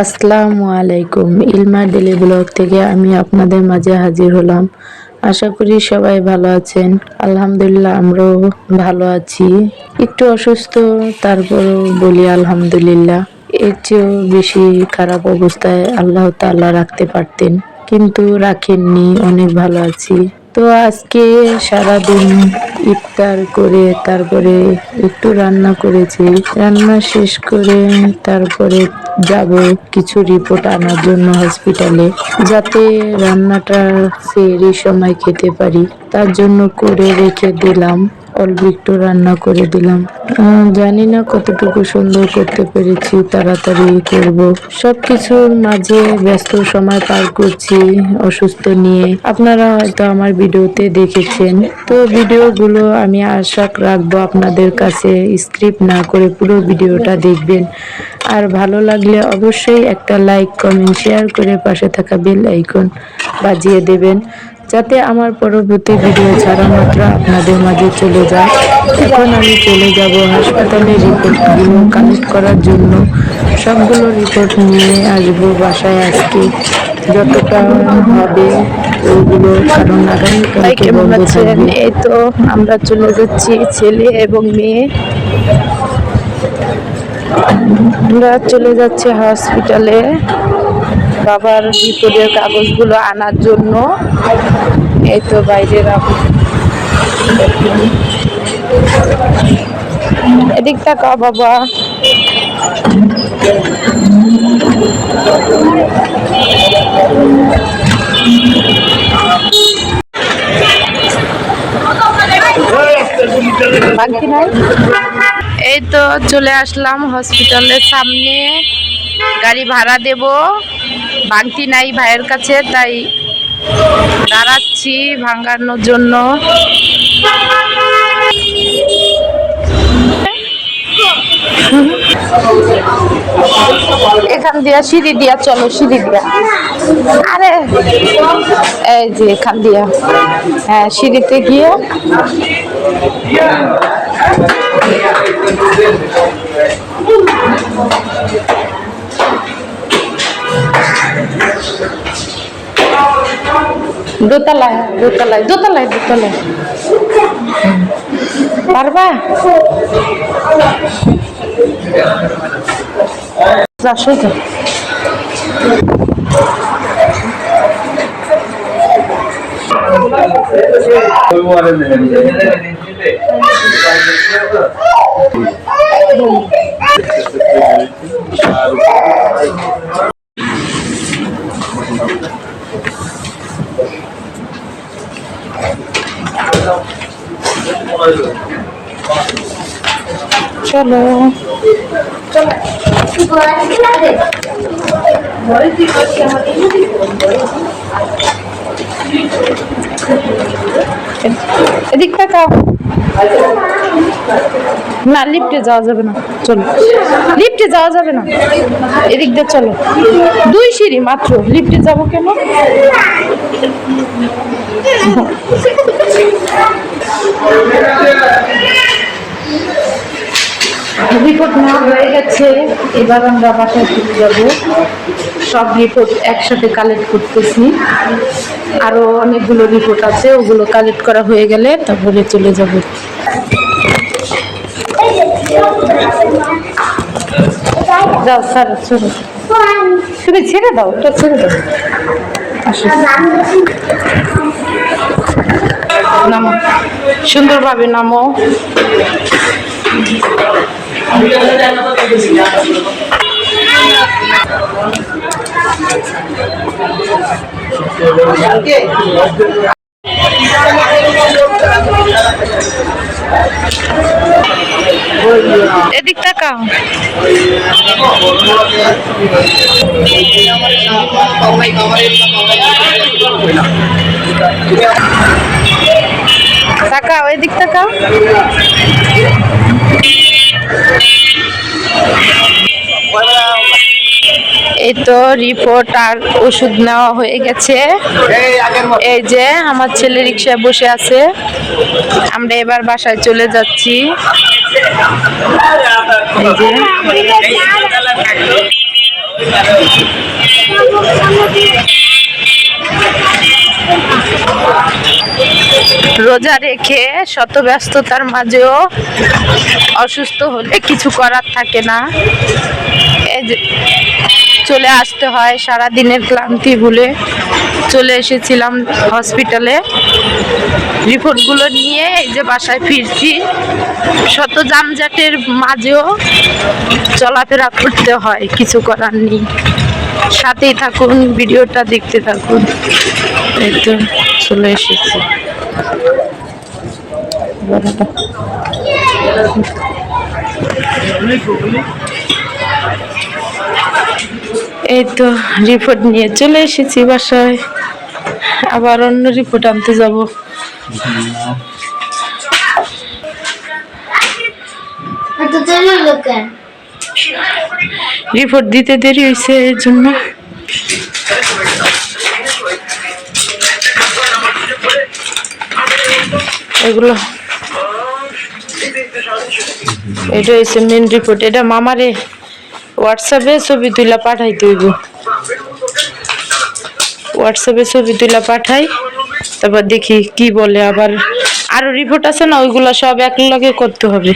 আসসালামু আলাইকুম। ইলমা daily blog থেকে আমি আপনাদের মাঝে হাজির হলাম। আশা করি সবাই ভালো আছেন। আলহামদুলিল্লাহ, আমরাও ভালো আছি। একটু অসুস্থ, তারপরও বলি আলহামদুলিল্লাহ। এর চেয়েও বেশি খারাপ অবস্থায় আল্লাহ তাআলা রাখতে পারতেন। কিন্তু রাখেননি, অনেক ভালো আছি। তো আজকে সারাদিন ইফতার করে তারপরে একটু রান্না করেছি। রান্না শেষ করে তারপরে যাব কিছু রিপোর্ট আনার জন্য হসপিটালে যাতে রান্নাটা সেরি সময় খেতে পারি। তার জন্য করে রেখে দিলাম। অল্প একটু রান্না করে দিলাম। জানি না কতটুকু সুন্দর করতে পেরেছি, তাড়াতাড়ি করব। সবকিছুর মাঝে ব্যস্ত সময় পার করছি, অসুস্থ নিয়ে। আপনারা হয়তো আমার ভিডিওতে দেখেছেন। তো ভিডিওগুলো আমি আশা রাখব আপনাদের কাছে স্ক্রিপ্ট না করে পুরো ভিডিওটা দেখবেন। আর ভালো লাগলে অবশ্যই একটা লাইক, কমেন্ট, শেয়ার করে পাশে থাকা বেল আইকন বাজিয়ে দেবেন। যাতে আমার পরবর্তী ভিডিও ছাড়া মাত্র আপনাদের মাঝে চলে যায়। এখন আমি চলে যাব হাসপাতালের রিপোর্টগুলো কালেক্ট করার জন্য। সবগুলো রিপোর্ট নিয়ে আসব বাসায় আজকে। যতটা হবে ওইগুলো কারণ আগামীকালকে বন্ধ থাকবে। এই তো আমরা চলে যাচ্ছি ছেলে এবং মেয়ে। আমরা চলে যাচ্ছি হসপিটালে বাবার রিপোর্টের কাগজগুলো আনার জন্য। এই তো বাইরে রাখো এদিক তাকাও বাবা? এই তো চলে আসলাম হসপিটালের সামনে। গাড়ি ভাড়া দেব। ভাঙতি নাই ভাইয়ের কাছে, তাই দাঁড়াচ্ছি ভাঙানোর জন্য। এখান দিয়া সিঁড়ি দিয়া, চলো সিঁড়ি দিয়া। আরে, এই যে এখান দিয়া। হ্যাঁ সিঁড়িতে গিয়ে দোতলায় দোতলায় দোতলায় দোতলায়। পারবা? আসো তো। চলো। এদিক তাকাও। না লিফটে যাওয়া যাবে না। চলো। লিফটে যাওয়া যাবে না। এদিক দিয়ে চলো। দুই সিঁড়ি মাত্র। লিফটে যাব কেন? রিপোর্ট নেওয়া হয়ে গেছে। এবার আমরা বাসায় চলে যাব। সব রিপোর্ট একসাথে কালেক্ট করতেছি। আরও অনেকগুলো রিপোর্ট আছে, ওগুলো কালেক্ট করা হয়ে গেলে তারপরে চলে যাব। যাও স্যার ছেড়ে তুমি ছেড়ে দাও, ওটা ছেড়ে দাও। নামো। সুন্দরভাবে নামো। এদিক তাকাও। তাকাও এদিক তাকাও। এই তো রিপোর্ট আর ওষুধ নেওয়া হয়ে গেছে। এই যে আমার ছেলে রিক্সায় বসে আছে। আমরা এবার বাসায় চলে যাচ্ছি। রোজা রেখে শত ব্যস্ততার মাঝেও অসুস্থ হলে কিছু করার থাকে না। চলে আসতে হয় সারা দিনের ক্লান্তি ভুলে চলে এসেছিলাম হসপিটালে। রিপোর্টগুলো নিয়ে এই যে বাসায় ফিরছি। শত জামজাটের মাঝেও চলাফেরা করতে হয়, কিছু করার নেই। সাথেই থাকুন, ভিডিওটা দেখতে থাকুন। এই তো চলে এসেছি। এই তো রিপোর্ট নিয়ে চলে এসেছি বাসায়। আবার অন্য রিপোর্ট আনতে যাব। রিপোর্ট দিতে দেরি হয়েছে এর জন্য। এগুলো। এটা হচ্ছে মেন রিপোর্ট এটা মামারে হোয়াটসঅ্যাপে ছবি তুলা পাঠাই তুইব। হোয়াটসঅ্যাপে ছবি তুলা পাঠাই, তারপর দেখি কি বলে। আবার আরও রিপোর্ট আছে না, ওইগুলো সব এক লগে করতে হবে।